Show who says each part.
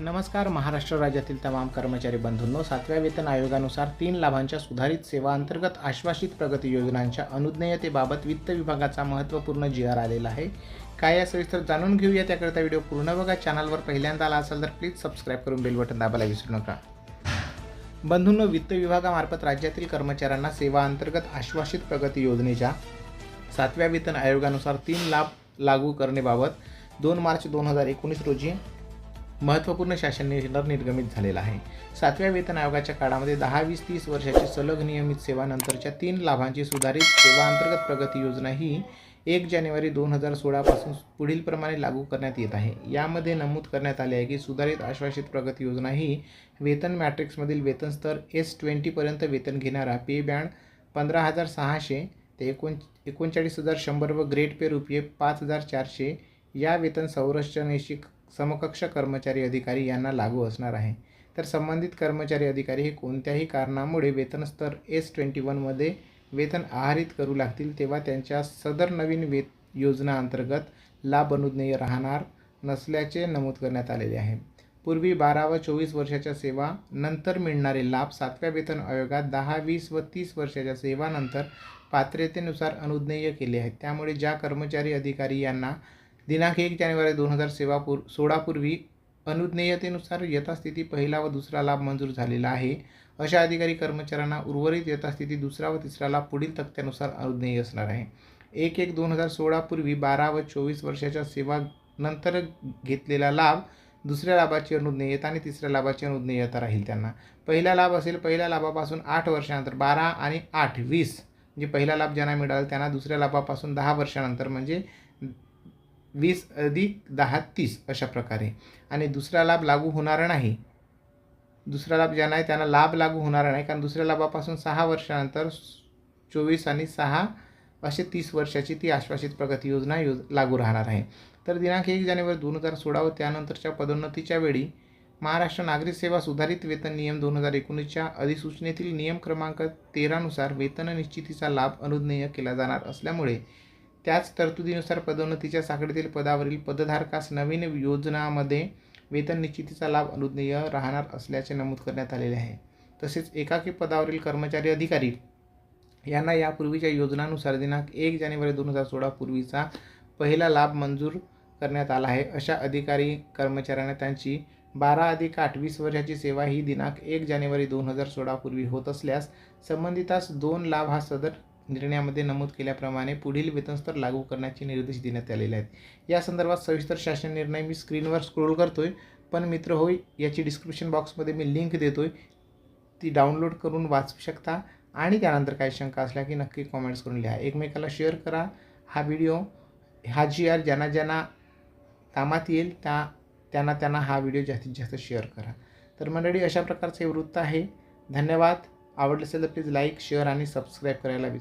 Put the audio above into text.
Speaker 1: नमस्कार महाराष्ट्र राज्यातील तमाम कर्मचारी बंधूंनो सातव्या वेतन आयोगानुसार तीन लाभांच्या सुधारित सेवा अंतर्गत आश्वासित प्रगती योजनांच्या अनुज्ञेयतेबाबत वित्त विभागाचा महत्त्वपूर्ण जी आर आलेला आहे. काय या सविस्तर जाणून घेऊया त्याकरिता व्हिडिओ पूर्ण बघा. चॅनलवर पहिल्यांदा आला असाल तर प्लीज सबस्क्राईब करून बेल बटन दाबायला विसरू नका. बंधूंनो वित्त विभागामार्फत राज्यातील कर्मचाऱ्यांना सेवा अंतर्गत आश्वासित प्रगती योजनेच्या सातव्या वेतन आयोगानुसार तीन लाभ लागू करणेबाबत दोन मार्च दोन हजार एकोणीस रोजी महत्त्वपूर्ण शासन निर्णय निर्गमित झालेला आहे. सातव्या वेतन आयोगाच्या काळामध्ये दहा वीस तीस वर्षाची सलग नियमित सेवानंतरच्या तीन लाभांची सुधारित सेवा अंतर्गत प्रगती योजना ही एक जानेवारी दोन हजार सोळापासून पुढीलप्रमाणे लागू करण्यात येत आहे. यामध्ये नमूद करण्यात आले आहे की सुधारित आश्वासित प्रगती योजना ही वेतन मॅट्रिक्समधील वेतन स्तर एस ट्वेंटीपर्यंत वेतन घेणारा पे बँड पंधरा हजार सहाशे ते एकोण एकोणचाळीस हजार शंभर व ग्रेड पे रुपये पाच हजार चारशे या वेतन संरचनेशी समकक्ष कर्मचारी अधिकारी यांना लागू असणार आहे. तर संबंधित कर्मचारी अधिकारी हे कोणत्याही कारणामुळे वेतन स्तर एस ट्वेंटी वनमध्ये वेतन आहारित करू लागतील तेव्हा त्यांच्या सदर नवीन वेत योजना अंतर्गत लाभ अनुज्ञेय राहणार नसल्याचे नमूद करण्यात आलेले आहे. पूर्वी बारा व चोवीस वर्षाच्या सेवा नंतर मिळणारे लाभ सातव्या वेतन आयोगात दहा वीस व तीस वर्षाच्या सेवानंतर पात्रतेनुसार अनुज्ञेय केले आहेत. त्यामुळे ज्या कर्मचारी अधिकारी यांना दिनांक एक जानेवारी दोन हजार सेवा पूर सोळापूर्वी अनुज्ञेयतेनुसार यथास्थिती पहिला व दुसरा लाभ मंजूर झालेला आहे. अशा अधिकारी कर्मचाऱ्यांना उर्वरित यथास्थिती दुसरा व तिसरा लाभ पुढील तक्त्यानुसार अनुज्ञेय असणार आहे. एक एक दोन हजार सोळापूर्वी बारा व चोवीस वर्षाच्या सेवा नंतर घेतलेला लाभ दुसऱ्या लाभाची अनुज्ञेयता आणि तिसऱ्या लाभाची अनुज्ञेयता राहील त्यांना. पहिला लाभ असेल पहिल्या लाभापासून आठ वर्षानंतर बारा आणि आठ वीस. म्हणजे पहिला लाभ ज्यांना मिळाला त्यांना दुसऱ्या लाभापासून दहा वर्षानंतर म्हणजे वीस अधिक दहा तीस अशा प्रकारे. आणि दुसरा लाभ लागू होणार नाही. दुसरा लाभ ज्यांना आहे त्यांना लाभ लागू होणार नाही. कारण दुसऱ्या लाभापासून सहा वर्षानंतर चोवीस आणि सहा असे तीस वर्षाची ती आश्वासित प्रगती योजना योज लागू राहणार आहे. तर दिनांक एक जानेवारी दोन हजार सोळा व त्यानंतरच्या पदोन्नतीच्या वेळी महाराष्ट्र नागरिक सेवा सुधारित वेतन नियम दोन हजार एकोणीसच्या अधिसूचनेतील नियम क्रमांक तेरानुसार वेतन निश्चितीचा लाभ अनुज्ञेय केला जाणार असल्यामुळे त्याच तरतुदीनुसार पदोन्नतीच्या साखळीतील पदावरील पदधारकास नवीन योजनामध्ये वेतन निश्चितीचा लाभ अनुज्ञेय राहणार असल्याचे नमूद करण्यात आलेले आहे. तसेच एकाकी पदावरील कर्मचारी अधिकारी यांना यापूर्वीच्या योजनानुसार दिनांक एक जानेवारी दोन हजार सोळापूर्वीचा पहिला लाभ मंजूर करण्यात आला आहे. अशा अधिकारी कर्मचाऱ्यांना त्यांची बारा अधिक आठ वीस वर्षाची सेवा ही दिनांक एक जानेवारी दोन हजार सोळापूर्वी होत असल्यास संबंधितास दोन लाभ हा सदर निर्णयामध्ये नमूद केल्याप्रमाणे पुढील वेतनस्तर लागू करण्याचे निर्देश देण्यात आलेले आहेत. या संदर्भात सविस्तर शासन निर्णय मी स्क्रीनवर स्क्रोल करतो आहे पण मित्र होय याची डिस्क्रिप्शन बॉक्समध्ये मी लिंक देतो आहे ती डाउनलोड करून वाचू शकता. आणि त्यानंतर काही शंका असल्या की नक्की कॉमेंट्स करून लिहा. एकमेकाला शेअर करा. हा व्हिडिओ हा जी आर ज्यांना ज्यांना कामात येईल त्या त्यांना त्यांना हा व्हिडिओ जास्तीत जास्त शेअर करा. तर मंडळी अशा प्रकारचे वृत्त आहे. धन्यवाद. आवडलं असेल तर प्लीज लाईक शेअर आणि सबस्क्राईब करायला विसरू